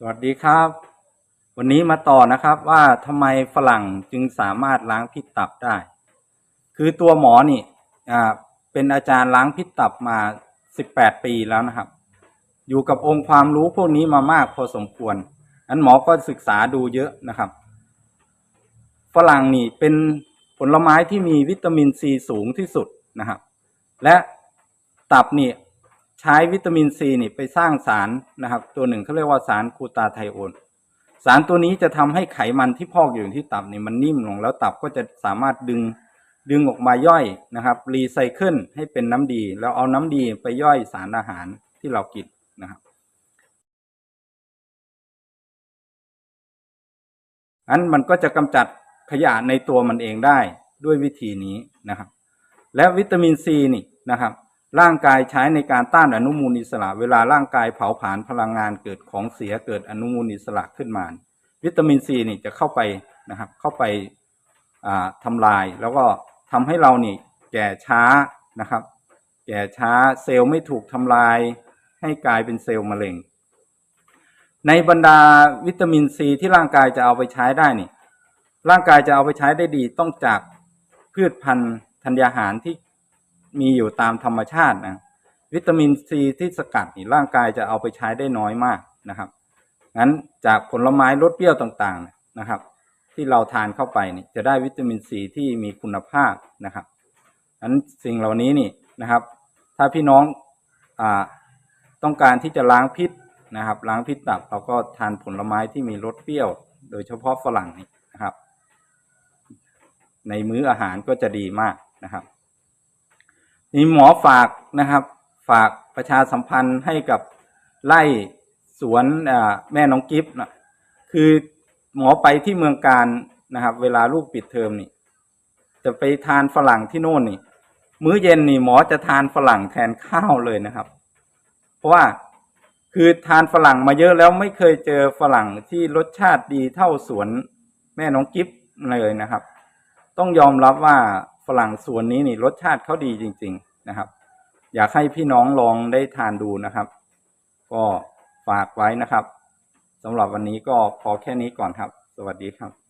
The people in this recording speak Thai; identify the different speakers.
Speaker 1: สวัสดีครับ วันนี้มาต่อนะครับว่าทำไมฝรั่งจึงสามารถล้างพิษตับได้ คือตัวหมอนี่อ่าเป็นอาจารย์ล้างพิษตับมา18ปีแล้วนะครับ อยู่กับองค์ความรู้พวกนี้มามากพอสมควรอันหมอก็ศึกษาดูเยอะนะครับ ฝรั่งนี่เป็นผลไม้ที่มีวิตามินซีสูงที่สุดนะครับ และตับนี่ ใช้วิตามินซีนี่ไปสร้างสารนะครับ ตัวหนึ่งเขาเรียกว่าสารกูตาไทโอนสารตัวนี้จะทำให้ไขมันที่พอกอยู่ที่ตับนี่มันนิ่มลง แล้วตับก็จะสามารถดึงดึงออกมาย่อยนะครับรีไซเคิลให้เป็นน้ำดี แล้วเอาน้ำดีไปย่อยสารอาหารที่เรากินนะครับอันมันก็จะกำจัดขยะในตัวมันเองได้ด้วยวิธีนี้นะครับ และวิตามินซีนี่นะครับ ร่างกายใช้ในการต้านอนุมูลอิสระ เวลาร่างกายเผาผลาญพลังงานเกิดของเสียเกิดอนุมูลอิสระขึ้นมา วิตามินซีนี่จะเข้าไปนะครับเข้าไปาทำลาย แล้วก็ทำให้เรานี่แก่ช้านะครับ แก่ช้าเซลล์ไม่ถูกทำลาย ให้กลายเป็นเซลล์มะเร็ง ในบรรดาวิตามินซีที่ร่างกายจะเอาไปใช้ได้นี่ร่างกายจะเอาไปใช้ได้ดีต้องจากพืชพันธุ์ธัญญาหารที่ มีอยู่ตามธรรมชาตินะวิตามินซีที่สกัดนี่ร่างกายจะเอาไปใช้ได้น้อยมากนะครับงั้นจากผลไม้รสเปรี้ยวต่างๆนะครับ ที่เราทานเข้าไปนี่จะได้วิตามินซีที่มีคุณภาพนะครับงั้นสิ่งเหล่านี้นี่นะครับ ถ้าพี่น้องอ่าต้องการที่จะล้างพิษนะครับ ล้างพิษตับเราก็ทานผลไม้ที่มีรสเปรี้ยว โดยเฉพาะฝรั่งนี่นะครับ ในมื้ออาหารก็จะดีมากนะครับ นี่หมอฝากนะครับ ฝากประชาสัมพันธ์ให้กับไล่สวนแม่น้องกิฟต์นะคือหมอไปที่เมืองการนะครับ เวลาลูกปิดเทอมนี่ จะไปทานฝรั่งที่โน่นนี่ มื้อเย็นนี่หมอจะทานฝรั่งแทนข้าวเลยนะครับ เพราะว่าคือทานฝรั่งมาเยอะแล้วไม่เคยเจอฝรั่งที่รสชาติดีเท่าสวนแม่น้องกิฟต์เลยนะครับ ต้องยอมรับว่าฝรั่งสวนนี้นี่รสชาติเขาดีจริง ๆ นะครับ อยากให้พี่น้องลองได้ทานดูนะครับ ก็ฝากไว้นะครับสำหรับวันนี้ก็พอแค่นี้ก่อนครับ สวัสดีครับ